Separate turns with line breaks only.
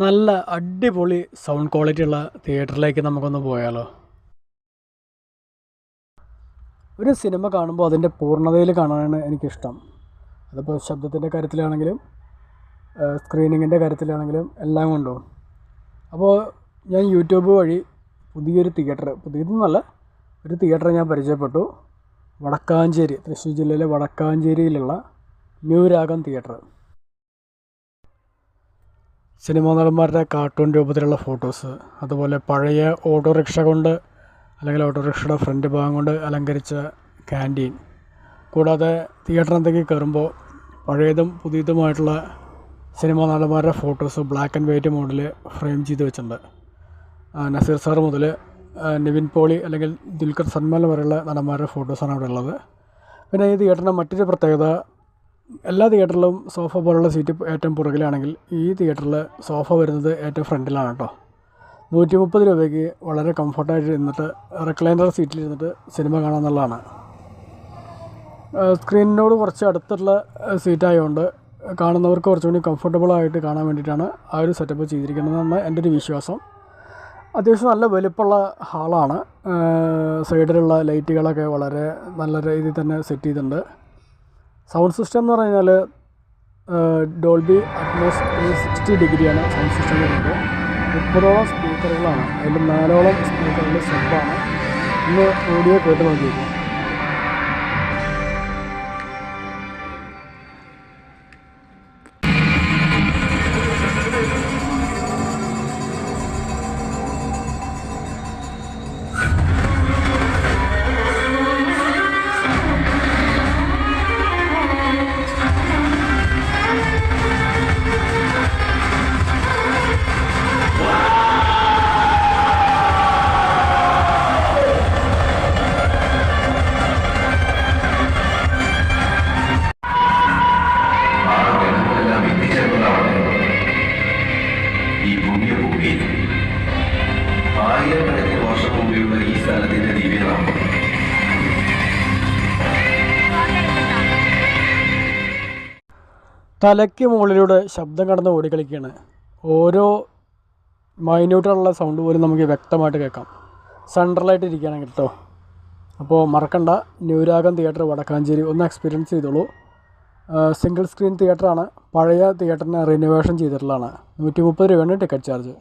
നല്ല അടിപൊളി sound quality ഉള്ള തിയേറ്ററിലേക്ക് നമുക്കൊന്ന് പോയാലോ. ഒരു സിനിമ കാണുമ്പോൾ അതിന്റെ പൂർണതയിൽ കാണാനാണ് എനിക്കിഷ്ടം. അതിപ്പോൾ ശബ്ദത്തിന്റെ കാര്യത്തിലാണെങ്കിലും സ്ക്രീനിങ്ങിന്റെ കാര്യത്തിലാണെങ്കിലും എല്ലാം കൊണ്ടും. അപ്പോൾ ഞാൻ യൂട്യൂബ് വഴി പുതിയൊരു തിയേറ്റർ പുതിയതെന്നല്ല ഒരു തിയേറ്റർ ഞാൻ പരിചയപ്പെട്ടു. വടക്കാഞ്ചേരി തൃശ്ശൂർ ജില്ലയിലെ വടക്കാഞ്ചേരിയിലുള്ള ന്യൂ രാഗം തിയേറ്റർ സിനിമാ നടന്മാരുടെ കാർട്ടൂൺ രൂപത്തിലുള്ള ഫോട്ടോസ് അതുപോലെ പഴയ ഓട്ടോറിക്ഷ കൊണ്ട് അല്ലെങ്കിൽ ഓട്ടോറിക്ഷയുടെ ഫ്രണ്ട് ഭാഗം കൊണ്ട് അലങ്കരിച്ച ക്യാന്റീൻ കൂടാതെ തിയേറ്ററിനകത്തേക്ക് കയറുമ്പോൾ പഴയതും പുതിയതുമായിട്ടുള്ള സിനിമാ നടന്മാരുടെ ഫോട്ടോസ് ബ്ലാക്ക് ആൻഡ് വൈറ്റ് മോഡിൽ ഫ്രെയിം ചെയ്ത് വെച്ചിട്ടുണ്ട്. നസീർ സാർ മുതൽ നിവിൻ പോളി അല്ലെങ്കിൽ ദുൽഖർ സൽമാൻ വരെയുള്ള നടന്മാരുടെ ഫോട്ടോസാണ് അവിടെ ഉള്ളത്. പിന്നെ ഈ തിയേറ്ററിന്റെ മറ്റൊരു പ്രത്യേകത എല്ലാ തിയേറ്ററിലും സോഫ പോലുള്ള സീറ്റ് ഏറ്റവും പുറകിലാണെങ്കിൽ ഈ തിയേറ്ററിൽ സോഫ വരുന്നത് ഏറ്റവും ഫ്രണ്ടിലാണ് കേട്ടോ. നൂറ്റി മുപ്പത് രൂപയ്ക്ക് വളരെ കംഫർട്ടായിട്ട് ഇരുന്നിട്ട് റിക്ലൈനർ സീറ്റിൽ ഇരുന്നിട്ട് സിനിമ കാണാമെന്നുള്ളതാണ് സ്ക്രീനിനോട് കുറച്ച് അടുത്തുള്ള സീറ്റായതുകൊണ്ട് കാണുന്നവർക്ക് കുറച്ചുകൂടി കംഫർട്ടബിളായിട്ട് കാണാൻ വേണ്ടിയിട്ടാണ് ആ ഒരു സെറ്റപ്പ് ചെയ്തിരിക്കുന്നതെന്നാണ് എന്റെ ഒരു വിശ്വാസം. അത്യാവശ്യം നല്ല വലുപ്പമുള്ള ഹാളാണ് സൈഡിലുള്ള ലൈറ്റുകളൊക്കെ വളരെ നല്ല രീതിയിൽ തന്നെ സെറ്റ് ചെയ്തിട്ടുണ്ട്. സൗണ്ട് സിസ്റ്റം എന്ന് പറഞ്ഞാൽ ഡോൾബി അറ്റ്മോസ് ത്രീ സിക്സ്റ്റി ഡിഗ്രിയാണ് സൗണ്ട് സിസ്റ്റം വരുന്നത്. മുപ്പതോളം സ്പീക്കറുകളാണ്. അതിൽ നാലോളം സ്പീക്കറുകൾ സബ്ബാണ് ഇന്ന് ഓഡിയോ കേട്ട് നോക്കിയിരുന്നു
ഭൂമിയിൽ ആയിരക്കണക്കിന് വർഷം മുമ്പെയുള്ള ഈ സ്ഥലത്തിന്റെ ദിവ്യനാമം
തലയ്ക്ക് മുകളിലൂടെ ശബ്ദം കടന്ന് ഓടിക്കളിക്കുകയാണ്. ഓരോ മൈന്യൂട്ടുള്ള സൗണ്ട് പോലും നമുക്ക് വ്യക്തമായിട്ട് കേൾക്കാം. സെൻട്രലായിട്ട് ഇരിക്കുകയാണെങ്കിൽ കേട്ടോ. അപ്പോൾ മറക്കണ്ട. ന്യൂരാഗം തിയേറ്റർ വടക്കാഞ്ചേരി. ഒന്ന് എക്സ്പീരിയൻസ് ചെയ്തോളൂ. സിംഗിൾ സ്ക്രീൻ തിയേറ്ററാണ് പഴയ തിയേറ്ററിനെ റിനോവേഷൻ ചെയ്തിട്ടുള്ളതാണ്. നൂറ്റി മുപ്പത് രൂപയാണ് ടിക്കറ്റ് ചാർജ്